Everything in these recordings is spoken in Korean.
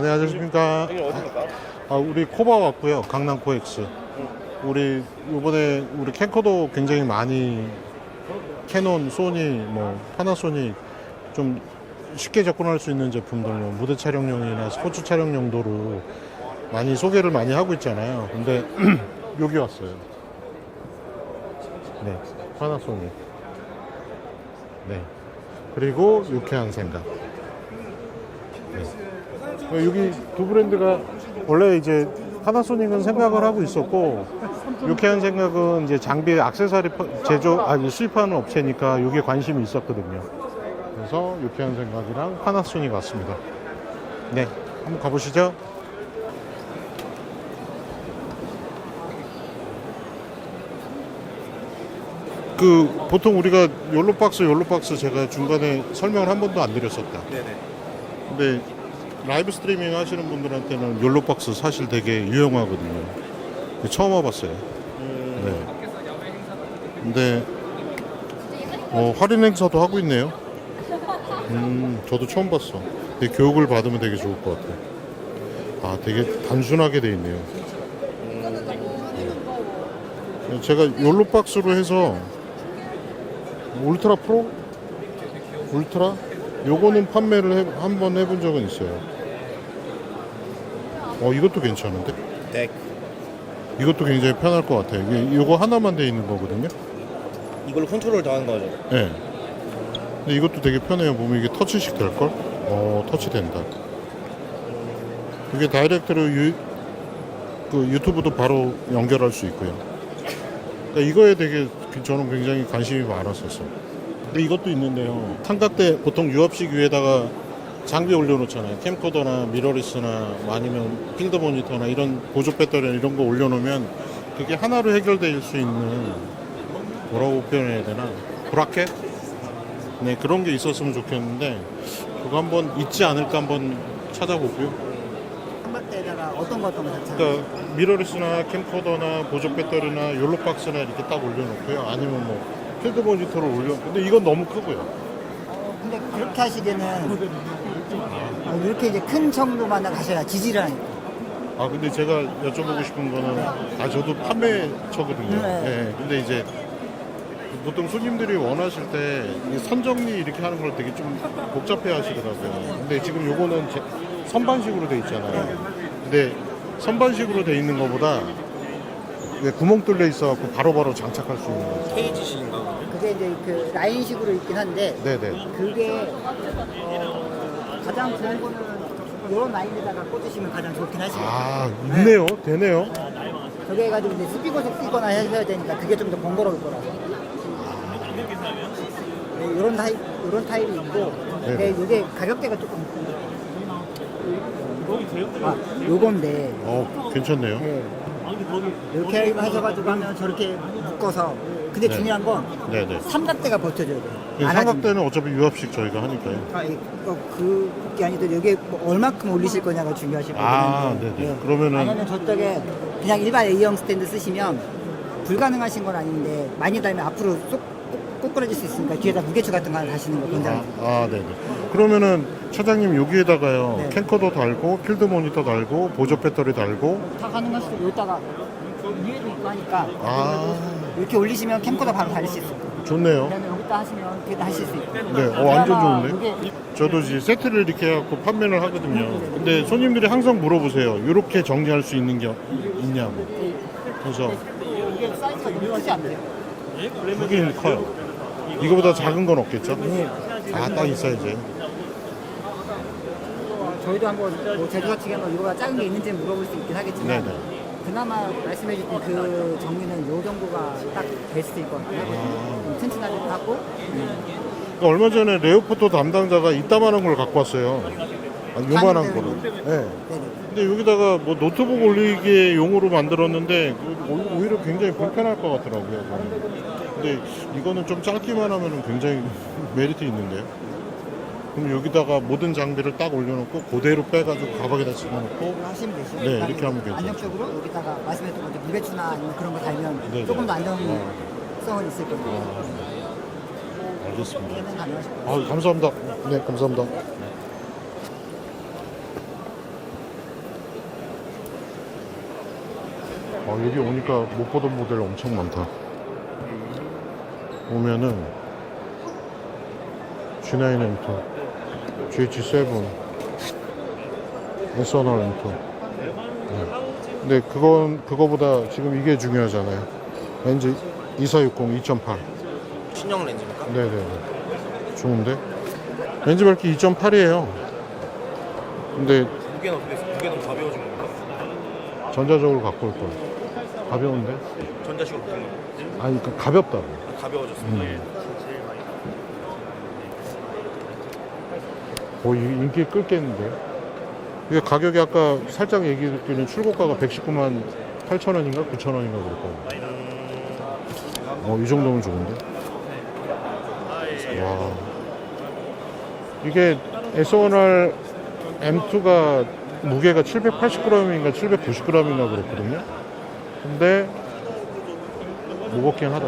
안녕하십니까? 네, 안녕하십니까. 여기 어디입니까? 아, 우리 코바 왔고요. 강남 코엑스. 우리 이번에 우리 캠코더 굉장히 많이 캐논, 소니, 뭐 파나소닉 좀 쉽게 접근할 수 있는 제품들, 뭐 무대 촬영용이나 스포츠 촬영 용도로 많이 소개를 많이 하고 있잖아요. 근데 여기 왔어요. 네, 파나소닉. 네. 그리고 유쾌한 생각. 네. 여기 두 브랜드가 원래 이제 파나소닉은 생각을 하고 있었고 유쾌한 생각은 이제 장비 액세서리 파- 제조 아니 수입하는 업체니까 여기에 관심이 있었거든요. 그래서 유쾌한 생각이랑 파나소닉 왔습니다. 네, 한번 가보시죠. 그 보통 우리가 욜로박스 욜로박스 제가 중간에 설명을 한 번도 안 드렸었다. 네네. 근데 라이브 스트리밍 하시는 분들한테는 욜로박스 사실 되게 유용하거든요. 처음 와봤어요. 네. 근데 어, 할인 행사도 하고 있네요. 음, 저도 처음 봤어. 되게 교육을 받으면 되게 좋을 것 같아요. 아, 되게 단순하게 돼 있네요. 음. 제가 욜로박스로 해서 울트라 프로? 울트라? 요거는 판매를 한번 해본 적은 있어요. 어, 이것도 괜찮은데? 네. 이것도 굉장히 편할 것 같아요. 이게 요거 하나만 돼 있는 거거든요. 이걸로 컨트롤 다 하는 거죠. 예. 근데 이것도 되게 편해요. 보면 이게 터치식 될 걸? 어, 터치 된다. 이게 다이렉트로 유, 그 유튜브도 바로 연결할 수 있고요. 그러니까 이거에 되게 저는 굉장히 관심이 많았었어요. 근데 이것도 있는데요. 삼각대 보통 유압식 위에다가 장비 올려놓잖아요. 캠코더나 미러리스나 뭐 아니면 필드 모니터나 이런 보조 배터리 이런 거 올려놓으면 그게 하나로 해결될 수 있는 뭐라고 표현해야 되나 브라켓 네 그런 게 있었으면 좋겠는데 그거 한번 있지 않을까 한번 찾아보고요 어떤 거 어떤 거? 그러니까 미러리스나 캠코더나 보조 배터리나 욜로박스나 이렇게 딱 올려놓고요 아니면 뭐 필드 모니터를 올려. 근데 이건 너무 크고요. 어, 근데 그렇게 하시기에는 어, 이렇게 이제 큰 정도만 가셔야 지지를 하니까. 아 근데 제가 여쭤보고 싶은 거는 아 저도 판매처거든요. 네. 네, 근데 이제 보통 손님들이 원하실 때이 선정리 이렇게 하는 걸 되게 좀 복잡해 하시더라고요. 근데 지금 요거는 제- 선반식으로 돼 있잖아요. 근데 선반식으로 돼 있는 것보다 왜 구멍 뚫려 있어갖고 바로바로 장착할 수 있는 거죠. 페이지식인가? 그게? 이제 그 라인식으로 있긴 한데 네네. 그게 어, 가장 좋은 거는 이런 라인에다가 꽂으시면 가장 좋긴 하시고 아 있네요. 되네요. 저게 해가지고 이제 스피커 쓰거나 해야 되니까 그게 좀 더 번거로울 거라서 네, 이런 타입 이런 타입이 있고 근데 네네. 이게 가격대가 조금 아 요건데. 어 괜찮네요. 네. 이렇게 하셔가지고 하면 저렇게 묶어서 근데 네. 중요한 건 네 네 삼각대가 버텨줘야 돼요 이 안. 삼각대는 어차피 유압식 저희가 하니까요 아, 이- 어, 그게 아니더라도 여기에 뭐 얼마큼 올리실 거냐가 중요하시거든요 아, 네네. 그러면은- 왜냐면 저쪽에 그냥 일반 A형 스탠드 쓰시면 불가능하신 건 아닌데 많이 달면 앞으로 쏙 꼬- 꼬꾸라질 수 있으니까 뒤에다 무게추 같은 거 하나 다시는 거 아, 굉장히 아, 네네. 그러면은 차장님 여기에다가요 네. 캠코더 달고 필드 모니터 달고 보조 배터리 달고 다 가능하시고 여기다가 위에도 있고 하니까 아 이렇게 올리시면 캠코더 바로 달릴 수 있어요 좋네요. 그다음에 여기다 하시면 뒤에다 하실 수 있고 네, 어, 완전 좋은데? 이게 저도 이제 세트를 이렇게 해갖고 판매를 하거든요. 근데 손님들이 항상 물어보세요. 이렇게 정리할 수 있는 게 있냐고. 그래서 이게 사이즈가 크지 않나요? 크긴 커요. 이거보다 작은 건 없겠죠? 아, 딱 있어야지. 저희도 한번 뭐 제조사 측에 한번 이거가 작은 게 있는지 물어볼 수 있긴 하겠지만 네네. 그나마 말씀해주신 그 정리는 요 정도가 딱될 수도 있고 아. 좀 튼튼하기도 하고 그러니까 얼마 전에 레오포터 담당자가 이따만한 걸 갖고 왔어요. 아, 요만한 하는데 거를. 네. 네네. 근데 여기다가 뭐 노트북 올리기에 용으로 만들었는데 그 오- 오히려 굉장히 불편할 것 같더라고요. 저는. 근데 이거는 좀 작기만 하면 굉장히 메리트 있는데요. 그럼 여기다가 모든 장비를 딱 올려놓고 그대로 빼가지고 가방에다 집어넣고 하시면 되시고 네, 이렇게 하면 되죠. 안정적으로 여기다가 말씀했던 것처럼 무배추나 그런 거 달면 네, 조금 더 안정성은 있을 겁니다. 아, 네. 알겠습니다. 아 감사합니다. 네 감사합니다. 아 여기 오니까 못 보던 모델 엄청 많다. 오면은 G9 M2, GH7, S1R M2. 네. 근데 그건 그거보다 지금 이게 중요하잖아요. 렌즈 2460 2.8. 신형 렌즈입니까? 네네네. 좋은데? 렌즈 밝기 2.8이에요. 근데 무게는 어떻게? 무게는 가벼워진 겁니까? 전자적으로 갖고 올 거예요. 가벼운데? 전자식으로 바뀐 겁니까? 아니, 그 가볍다고. 가벼워졌습니다. 음. 오, 이 인기 끌겠는데? 이게 가격이 아까 살짝 얘기 듣기는 출고가가 119만 8천 원인가 9천 원인가 그랬거든요. 어, 이 정도면 좋은데? 와. 이게 S1R M2가 무게가 780g인가 790g인가 그렇거든요. 근데 무겁긴 하다.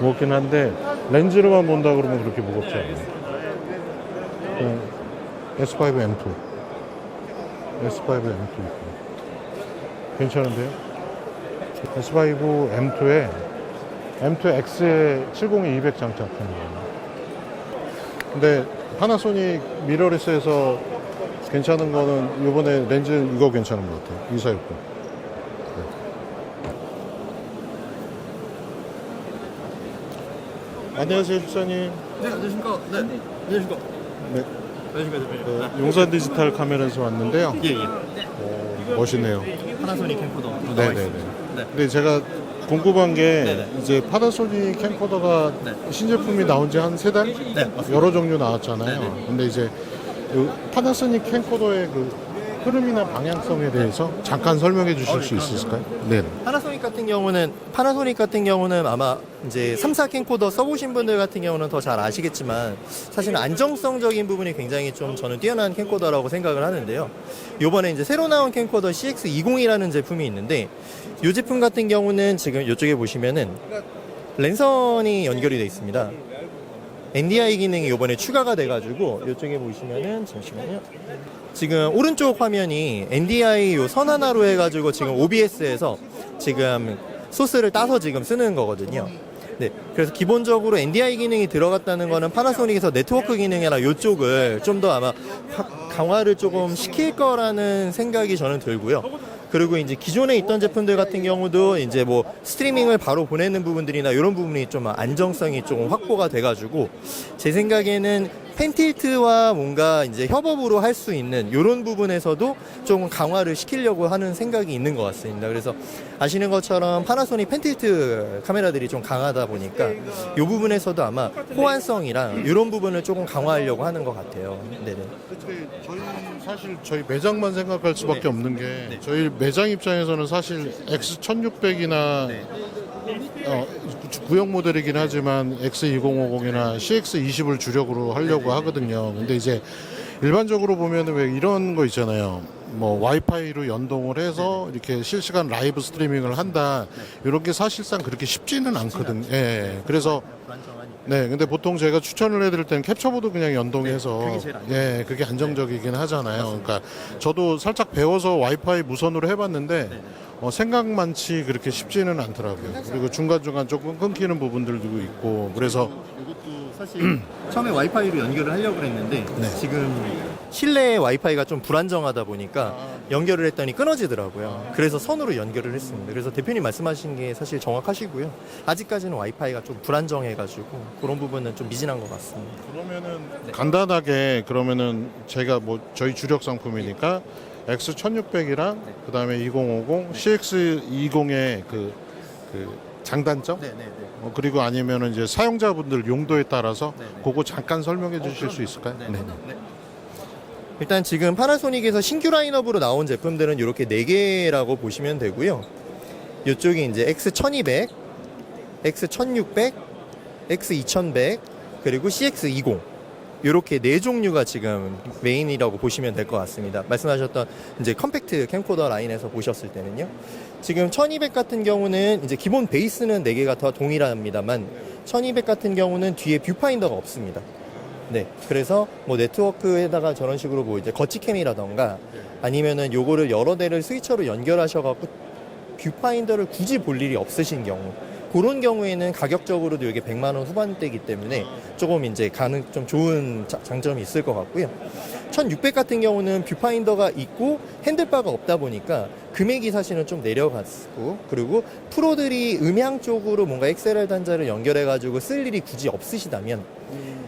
무겁긴 한데 렌즈로만 본다 그러면 그렇게 무겁지 않아요. 그냥 S5 M2, S5 M2 있고 괜찮은데요? S5 M2에 M2X에 70200 장착한 거예요. 근데 파나소닉 미러리스에서 괜찮은 거는 이번에 렌즈 이거 괜찮은 것 같아요. 2460. 안녕하세요, 실장님. 네, 안녕하십니까. 네, 안녕하십니까. 네, 안녕하십니까, 대표님. 그 용산 디지털 카메라에서 왔는데요. 예, 예. 어, 멋있네요. 파나소닉 캠코더 나와 네네네. 있습니다. 네. 근데 제가 궁금한 게 네네. 이제 파나소닉 캠코더가 네. 신제품이 나온 지 한 세 달? 네, 맞습니다. 여러 종류 나왔잖아요. 네네. 근데 이제 그 파나소닉 캠코더의 그 흐름이나 방향성에 대해서 잠깐 설명해 주실 어, 수 그럼요. 있으실까요? 네. 파나소닉 같은 경우는 파나소닉 같은 경우는 아마 이제 3사 캠코더 써보신 분들 같은 경우는 더 잘 아시겠지만 사실은 안정성적인 부분이 굉장히 좀 저는 뛰어난 캠코더라고 생각을 하는데요. 요번에 이제 새로 나온 캠코더 CX20이라는 제품이 있는데 이 제품 같은 경우는 지금 이쪽에 보시면은 랜선이 연결이 되어 있습니다. NDI 기능이 이번에 추가가 돼가지고 이쪽에 보시면은 잠시만요. 지금 오른쪽 화면이 NDI 요선 하나로 해가지고 지금 OBS에서 지금 소스를 따서 지금 쓰는 거거든요. 네, 그래서 기본적으로 NDI 기능이 들어갔다는 거는 파나소닉에서 네트워크 기능이나 이쪽을 좀 더 아마 화- 강화를 조금 시킬 거라는 생각이 저는 들고요. 그리고 이제 기존에 있던 제품들 같은 경우도 이제 뭐 스트리밍을 바로 보내는 부분들이나 이런 부분이 좀 안정성이 조금 확보가 돼가지고 제 생각에는 펜틸트와 뭔가 이제 협업으로 할 수 있는 이런 부분에서도 좀 강화를 시키려고 하는 생각이 있는 것 같습니다. 그래서 아시는 것처럼 파나소닉 펜틸트 카메라들이 좀 강하다 보니까 이 부분에서도 아마 호환성이랑 이런 부분을 조금 강화하려고 하는 것 같아요. 네네. 근데 저희 사실 저희 매장만 생각할 수밖에 네. 없는 게 저희 매장 입장에서는 사실 X1600이나 네. 어, 구형 모델이긴 하지만 X2050이나 CX20을 주력으로 하려고 하거든요. 근데 이제 일반적으로 보면은 왜 이런 거 있잖아요. 뭐 와이파이로 연동을 해서 이렇게 실시간 라이브 스트리밍을 한다. 이런 게 사실상 그렇게 쉽지는 않거든요. 예. 그래서 불안정하니까. 네, 근데 보통 제가 추천을 해드릴 때는 캡처보드 그냥 연동해서 네, 그게. 예, 그게 안정적이긴 하잖아요. 그러니까 저도 살짝 배워서 와이파이 무선으로 해봤는데 네, 어, 생각만치 그렇게 쉽지는 않더라고요. 그리고 중간 중간 조금 끊기는 부분들도 있고 그래서 이것도 사실 처음에 와이파이로 연결을 하려고 그랬는데 네. 지금 실내 와이파이가 좀 불안정하다 보니까 연결을 했더니 끊어지더라고요. 그래서 선으로 연결을 했습니다. 그래서 대표님 말씀하신 게 사실 정확하시고요. 아직까지는 와이파이가 좀 불안정해가지고 그런 부분은 좀 미진한 것 같습니다. 그러면은 간단하게 그러면은 제가 뭐 저희 주력 상품이니까 X1600이랑 그다음에 2050, CX20의 그, 그 장단점 네네네. 어, 그리고 아니면은 이제 사용자분들 용도에 따라서 네 네. 그거 잠깐 설명해 주실 수 있을까요? 네. 일단 지금 파나소닉에서 신규 라인업으로 나온 제품들은 이렇게 4개라고 보시면 되고요. 이쪽이 이제 X1200, X1600, X2100, 그리고 CX20. 이렇게 네 종류가 지금 메인이라고 보시면 될 것 같습니다. 말씀하셨던 이제 컴팩트 캠코더 라인에서 보셨을 때는요. 지금 1200 같은 경우는 이제 기본 베이스는 4개가 다 동일합니다만 1200 같은 경우는 뒤에 뷰파인더가 없습니다. 네. 그래서 뭐 네트워크에다가 저런 식으로 뭐 이제 거치캠이라던가 아니면은 요거를 여러 대를 스위처로 연결하셔갖고 뷰파인더를 굳이 볼 일이 없으신 경우 그런 경우에는 가격적으로도 이게 100만 원 후반대이기 때문에 조금 이제 가능 좀 좋은 자- 장점이 있을 것 같고요. 1600 같은 경우는 뷰파인더가 있고 핸들바가 없다 보니까 금액이 사실은 좀 내려갔고 그리고 프로들이 음향 쪽으로 뭔가 XLR 단자를 연결해 가지고 쓸 일이 굳이 없으시다면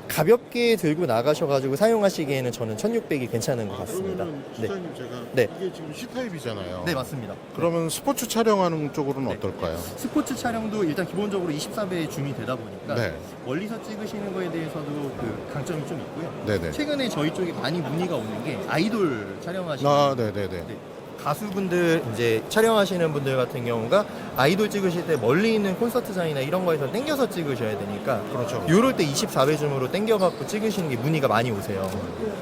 가볍게 들고 나가셔가지고 사용하시기에는 저는 1600이 괜찮은 것 같습니다. 그러면 네. 시사님 제가 네. 이게 지금 C타입이잖아요. 네 맞습니다. 그러면 스포츠 촬영하는 쪽으로는 네. 어떨까요? 스포츠 촬영도 일단 기본적으로 24배 줌이 되다 보니까 네. 멀리서 찍으시는 거에 대해서도 그 강점이 좀 있고요. 네네. 최근에 저희 쪽에 많이 문의가 오는 게 아이돌 촬영하시는 아, 네네네. 네. 가수분들 이제 촬영하시는 분들 같은 경우가 아이돌 찍으실 때 멀리 있는 콘서트장이나 이런 거에서 땡겨서 찍으셔야 되니까 그렇죠. 요럴 때 24배 줌으로 땡겨갖고 찍으시는 게 문의가 많이 오세요.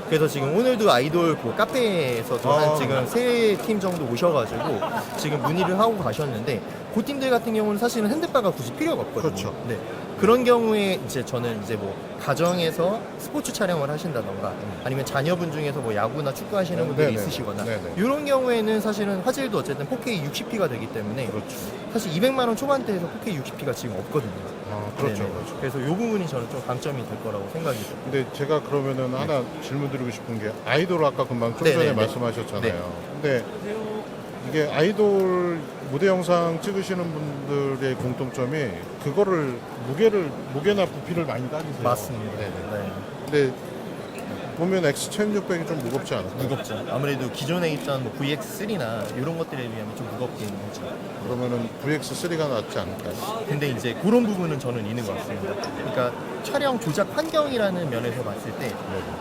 그래서 지금 오늘도 아이돌 그 카페에서 한 아. 지금 세 팀 정도 오셔가지고 지금 문의를 하고 가셨는데 그 팀들 같은 경우는 사실은 핸드바가 굳이 필요가 없거든요. 그렇죠. 네. 그런 경우에 이제 저는 이제 뭐 가정에서 스포츠 촬영을 하신다던가 아니면 자녀분 중에서 뭐 야구나 축구 하시는 분들이 음. 네네. 있으시거나 네네. 이런 경우에는 사실은 화질도 어쨌든 4K 60p가 되기 때문에 그렇죠. 사실 200만 원 초반대에서 4K 60p가 지금 없거든요. 아, 그렇죠. 네네. 그렇죠. 그래서 이 부분이 저는 좀 강점이 될 거라고 생각이 듭니다. 근데 제가 그러면은 하나 질문 드리고 싶은 게 아이돌 아까 금방 좀 네, 전에 네, 네. 말씀하셨잖아요. 근데 이게 아이돌 무대 영상 찍으시는 분들의 공통점이 그거를 무게를 무게나 부피를 많이 따지세요. 맞습니다. 네네. 네. 근데 보면 X1600이 좀 무겁지 않을까요? 무겁죠. 아무래도 기존에 있던 뭐 VX3나 이런 것들에 비하면 좀 무겁긴 하죠. 그러면은 VX3가 낫지 않을까요? 근데 이제 그런 부분은 저는 있는 것 같습니다. 그러니까 촬영 조작 환경이라는 면에서 봤을 때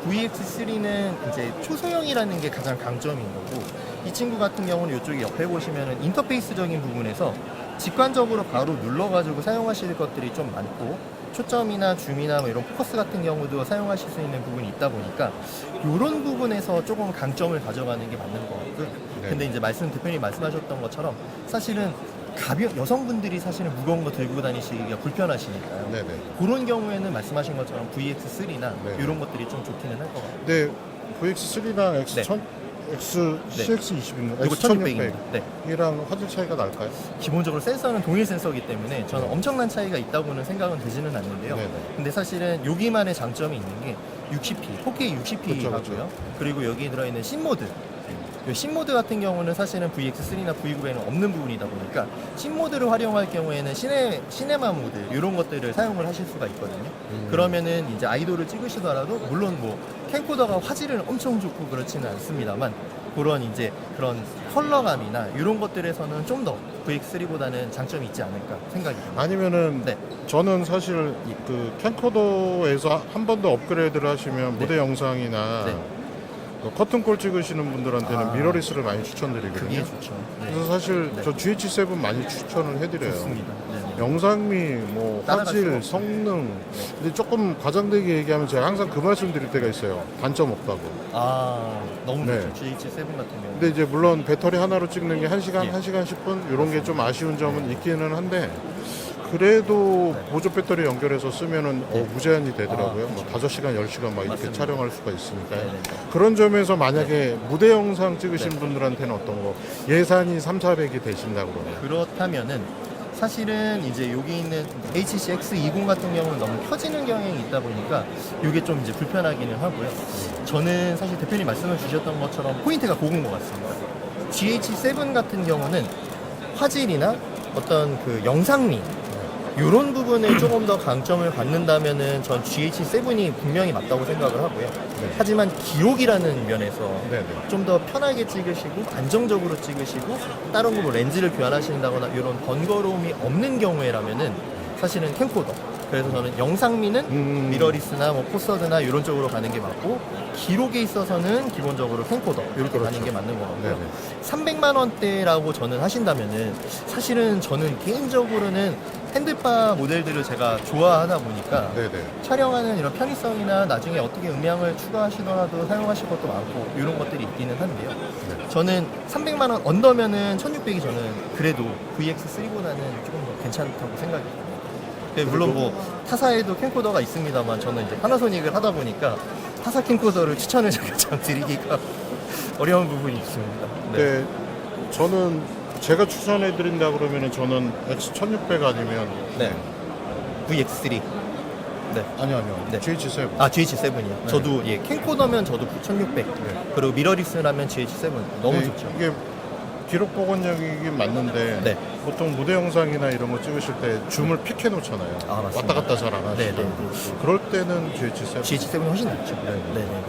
VX3는 이제 초소형이라는 게 가장 강점인 거고 이 친구 같은 경우는 이쪽에 옆에 보시면은 인터페이스적인 부분에서 직관적으로 바로 눌러가지고 사용하실 것들이 좀 많고 초점이나 줌이나 뭐 이런 포커스 같은 경우도 사용하실 수 있는 부분이 있다 보니까 이런 부분에서 조금 강점을 가져가는 게 맞는 것 같고요. 네. 근데 이제 말씀 대표님 말씀하셨던 것처럼 사실은 가벼 여성분들이 사실은 무거운 거 들고 다니시기가 불편하시니까요. 네네. 그런 경우에는 말씀하신 것처럼 VX3나 네. 이런 것들이 좀 좋기는 할 것 같아요. 근데 VX3랑 X 네. 1000 X CX20인가? 이거 1600입니다. 네. 이랑 화질 차이가 날까요? 기본적으로 센서는 동일 센서이기 때문에 저는 엄청난 차이가 있다고는 생각은 되지는 않는데요. 네네. 근데 사실은 여기만의 장점이 있는 게 60p, 4K 60p 그쵸, 하고요. 그쵸. 그리고 여기 들어있는 신모드. 이 신모드 같은 경우는 사실은 VX3나 V9에는 없는 부분이다 보니까 신모드를 활용할 경우에는 시네, 시네마 모드 이런 것들을 사용을 하실 수가 있거든요. 음. 그러면은 이제 아이돌을 찍으시더라도 물론 뭐 캠코더가 화질은 엄청 좋고 그렇지는 않습니다만 그런 이제 그런 컬러감이나 이런 것들에서는 좀 더 VX3보다는 장점이 있지 않을까 생각이 듭니다. 아니면은 네. 저는 사실 그 캠코더에서 한 번 더 업그레이드를 하시면 무대 영상이나 네. 그 커튼콜 찍으시는 분들한테는 아. 미러리스를 많이 추천드리거든요. 그게 좋죠. 네. 그래서 사실 네. 저 GH7 많이 추천을 해드려요. 좋습니다. 네. 영상미, 뭐 화질. 성능. 근데 조금 과장되게 얘기하면 제가 항상 그 말씀 드릴 때가 있어요. 단점 없다고. 아 너무 네. 좋죠. GH7 같은 경우. 근데 이제 물론 배터리 하나로 찍는 게 1시간, 예. 1시간 10분 이런 게 좀 아쉬운 점은 있기는 한데 그래도 네. 보조 배터리 연결해서 쓰면은 어, 무제한이 되더라고요. 아, 뭐 5시간, 10시간 막 이렇게 맞습니다. 촬영할 수가 있으니까요. 네 네. 그런 점에서 만약에 무대 영상 찍으신 네. 분들한테는 어떤 거 예산이 3, 400이 되신다 그러면 그렇다면은 사실은 이제 여기 있는 HC X20 같은 경우는 너무 켜지는 경향이 있다 보니까 이게 좀 이제 불편하기는 하고요. 저는 사실 대표님 말씀을 주셨던 것처럼 포인트가 고른 것 같습니다. GH7 같은 경우는 화질이나 어떤 그 영상미 이런 부분에 조금 더 강점을 갖는다면은 전 GH7이 분명히 맞다고 생각을 하고요. 하지만 기록이라는 면에서 네 네. 좀 더 편하게 찍으시고 안정적으로 찍으시고 다른 거뭐 렌즈를 교환하신다거나 이런 번거로움이 없는 경우에라면은 사실은 캠코더 그래서 저는 영상미는 음. 미러리스나 뭐 포서드나 이런 쪽으로 가는 게 맞고 기록에 있어서는 기본적으로 캠코더 이렇게 그렇죠. 가는 게 맞는 것 같고요. 네네. 300만 원대라고 저는 하신다면은 사실은 저는 개인적으로는 핸드바 모델들을 제가 좋아하다 보니까 네네. 촬영하는 이런 편의성이나 나중에 어떻게 음향을 추가하시더라도 사용하실 것도 많고 이런 것들이 있기는 한데요. 저는 300만 원 언더면은 1600이 저는 그래도 VX3보다는 조금 더 괜찮다고 생각이 듭니다. 네, 물론 뭐 타사에도 캠코더가 있습니다만 저는 이제 파나소닉을 하다 보니까 타사 캠코더를 추천을 좀 드리기가 어려운 부분이 있습니다. 네. 네. 저는 제가 추천해 드린다 그러면은 저는 X1600 아니면 네. VX3. 네. 아니 아니요. 네. GH7. 아, GH7이요. 저도 예, 캠코더면 저도 9600. 그리고 미러리스라면 GH7 너무 네, 좋죠. 이게 기록 복원력이긴 맞는데 네. 보통 무대 영상이나 이런 거 찍으실 때 줌을 픽해 놓잖아요. 아, 맞습니다. 왔다 갔다 잘 안 하시죠. 네, 네, 네. 그럴 때는 GH7. GH7이 훨씬 낫죠. 네, 네. 네.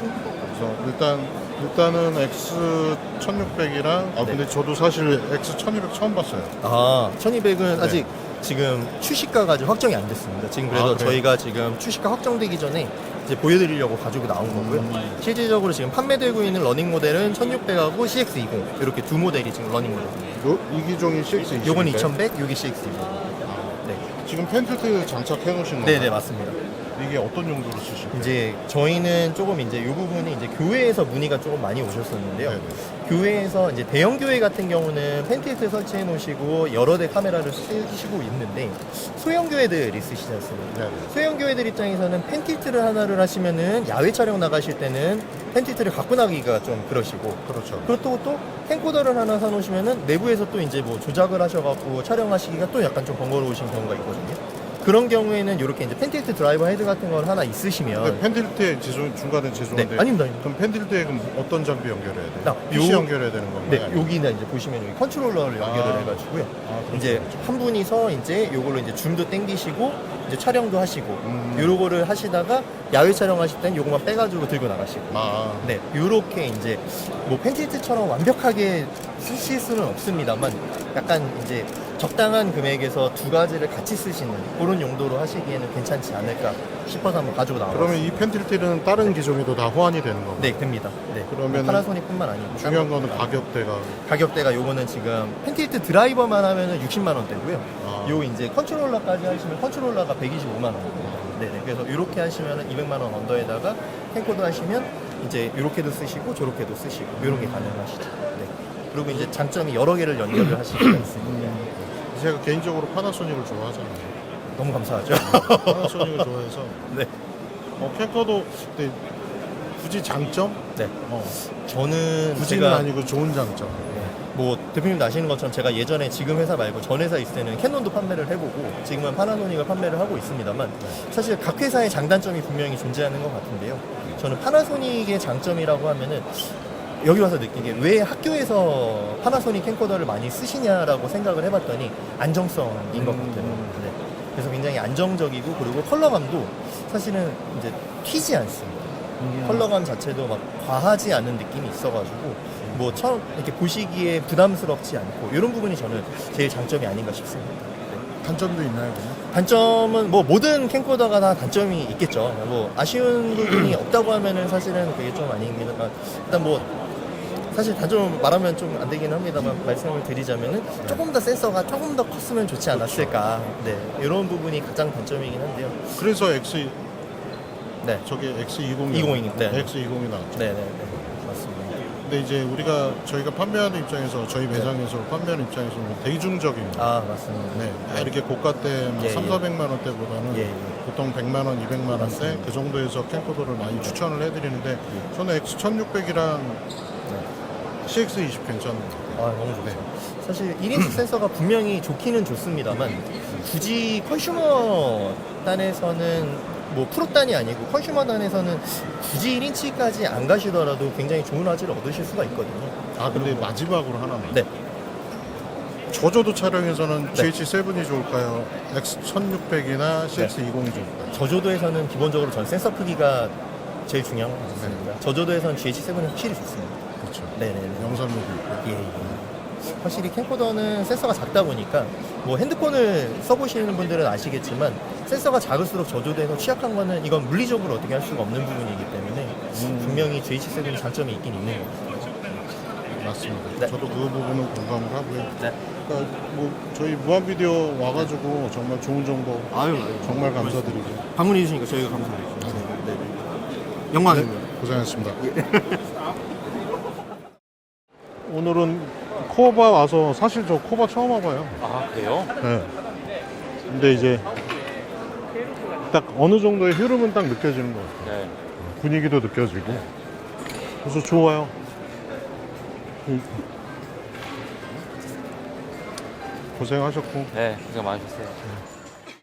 그래서 일단 일단은 X1600이랑 아 네. 근데 저도 사실 X1200 처음 봤어요. 아, 1200은 아직 지금 출시가가 아직 확정이 안 됐습니다. 지금 그래서 아, 그래요? 저희가 지금 출시가 확정되기 전에 이제 보여드리려고 가지고 나온 거고요. 음. 실질적으로 지금 판매되고 있는 러닝 모델은 1600하고 CX20 이렇게 두 모델이 지금 러닝 모델입니다. 요, 이 기종이 CX20. 요건 2100, 요게 CX20. 네. 지금 펜틀트 장착해 놓으신 건가요? 네, 네, 맞습니다. 이게 어떤 용도로 쓰실 거예요? 이제 저희는 조금 이제 이 부분이 이제 교회에서 문의가 조금 많이 오셨었는데요. 네네. 교회에서 이제 대형 교회 같은 경우는 펜티트 설치해 놓으시고 여러 대 카메라를 쓰시고 있는데 소형 교회들 있으시지 않습니까? 네네. 소형 교회들 입장에서는 펜티트를 하나를 하시면은 야외 촬영 나가실 때는 펜티트를 갖고 나기가 좀 그러시고 그렇죠. 그렇다고 또 캠코더를 하나 사놓으시면은 내부에서 또 이제 뭐 조작을 하셔갖고 촬영하시기가 또 약간 좀 번거로우신 경우가 있거든요. 그런 경우에는 이렇게 이제 펜틸트 드라이버 헤드 같은 걸 하나 있으시면 근데 펜틀트에 죄송, 중간에 죄송한데 네, 아닙니다, 아닙니다. 그럼 펜틀트에 그럼 어떤 장비 연결해야 돼요? 아, PC 요- 연결해야 되는 건가요? 네, 아니면- 여기는 이제 보시면 여기 컨트롤러를 연결을 아. 해가지고요. 아, 그렇죠, 이제. 한 분이서 이제 요걸로 이제 줌도 땡기시고 이제 촬영도 하시고 음. 요거를 하시다가 야외 촬영하실 땐 요거만 빼가지고 들고 나가시고. 아, 네, 요렇게 이제 뭐 펜티트처럼 완벽하게 쓰실 수는 없습니다만 약간 이제 적당한 금액에서 두 가지를 같이 쓰시는 그런 용도로 하시기에는 괜찮지 않을까 싶어서 한번 가지고 나왔습니다. 그러면 이 펜틀트는 다른 기종에도 다 호환이 되는 건가요? 네, 됩니다. 네. 그러면은 파나소닉뿐만 아니고 중요한 거는 가격대가 가격대가 요거는 지금 펜틸트 드라이버만 하면은 60만 원대고요. 아. 요 이제 컨트롤러까지 하시면 컨트롤러가 125만 원입니다. 네네. 그래서 이렇게 하시면은 200만 원 언더에다가 캠코더 하시면 이제 이렇게도 쓰시고 저렇게도 쓰시고 이런 게 가능하시죠. 네. 그리고 이제 장점이 여러 개를 연결을 하실 수가 있습니다. 제가 개인적으로 파나소닉을 좋아하잖아요. 너무 감사하죠. 파나소닉을 좋아해서 네. 어, 캠코더 근데 굳이 장점? 네. 어, 저는 굳이는 제가 아니고 좋은 장점. 뭐 대표님도 아시는 것처럼 제가 예전에 지금 회사 말고 전 회사 있을 때는 캐논도 판매를 해보고 지금은 파나소닉을 판매를 하고 있습니다만 사실 각 회사의 장단점이 분명히 존재하는 것 같은데요. 저는 파나소닉의 장점이라고 하면은 여기 와서 느낀 게왜 학교에서 파나소닉 캠코더를 많이 쓰시냐라고 생각을 해봤더니 안정성인 것 같아요. 네. 그래서 굉장히 안정적이고 그리고 컬러감도 사실은 이제 튀지 않습니다. 컬러감 자체도 막 과하지 않은 느낌이 있어가지고 뭐 처음 이렇게 보시기에 부담스럽지 않고 이런 부분이 저는 제일 장점이 아닌가 싶습니다. 단점도 있나요, 그러면? 단점은 뭐 모든 캠코더가 다 단점이 있겠죠. 뭐 아쉬운 부분이 없다고 하면은 사실은 그게 좀 아닙니다만 일단 뭐 사실 단점 말하면 좀 안 되긴 합니다만 말씀을 드리자면은 조금 더 센서가 조금 더 컸으면 좋지 않았을까. 네 이런 부분이 가장 단점이긴 한데요. 그래서 X 네, 저게 X20이 20이, 네. X20이 나왔죠. 네, 네, 네. 근데 이제 우리가 저희가 판매하는 입장에서 저희 매장에서 판매하는 입장에서는 대중적인 아 맞습니다. 네, 아, 이렇게 고가대 뭐 예, 3, 예. 400만 원대보다는 예, 예. 보통 100만 원, 200만 원대 그 정도에서 캠코더를 많이 추천을 해드리는데 예. 저는 X1600이랑 CX20 괜찮은 것 같아요. 아 너무 좋죠. 네. 사실 1인치 센서가 분명히 좋기는 좋습니다만 굳이 컨슈머 단에서는 뭐 프로 단이 아니고 컨슈머 단에서는 굳이 1인치까지 안 가시더라도 굉장히 좋은 화질을 얻으실 수가 있거든요. 아 근데 마지막으로 하나만 네. 저조도 촬영에서는 네. GH7이 좋을까요? X1600이나 CX20이 좋을까요? 저조도에서는 기본적으로 전 센서 크기가 제일 중요한 것 네. 같습니다. 저조도에서는 GH7이 확실히 좋습니다. 그렇죠. 네네네. 영상료도 있고 예, 예. 확실히 캠코더는 센서가 작다 보니까 뭐 핸드폰을 써보시는 분들은 아시겠지만 센서가 작을수록 저조도에서 취약한 거는 이건 물리적으로 어떻게 할 수가 없는 부분이기 때문에 음. 분명히 GH7이 장점이 있긴 있는 것 같아요. 맞습니다. 네. 저도 그 부분은 공감을 하고요. 네. 그러니까 뭐 저희 무한 비디오 와가지고 정말 좋은 정보 아유, 아유 정말 감사드리고 방문해 주시니까 저희가 감사드리죠. 네, 네. 영광입니다. 고생하셨습니다. 오늘은 코바 와서 사실 저 코바 처음 와봐요. 아 그래요? 네. 근데 이제 딱 어느 정도의 흐름은 딱 느껴지는 것 같아요. 네. 분위기도 느껴지고. 그래서 좋아요. 음. 고생하셨고. 네, 고생 많으셨어요.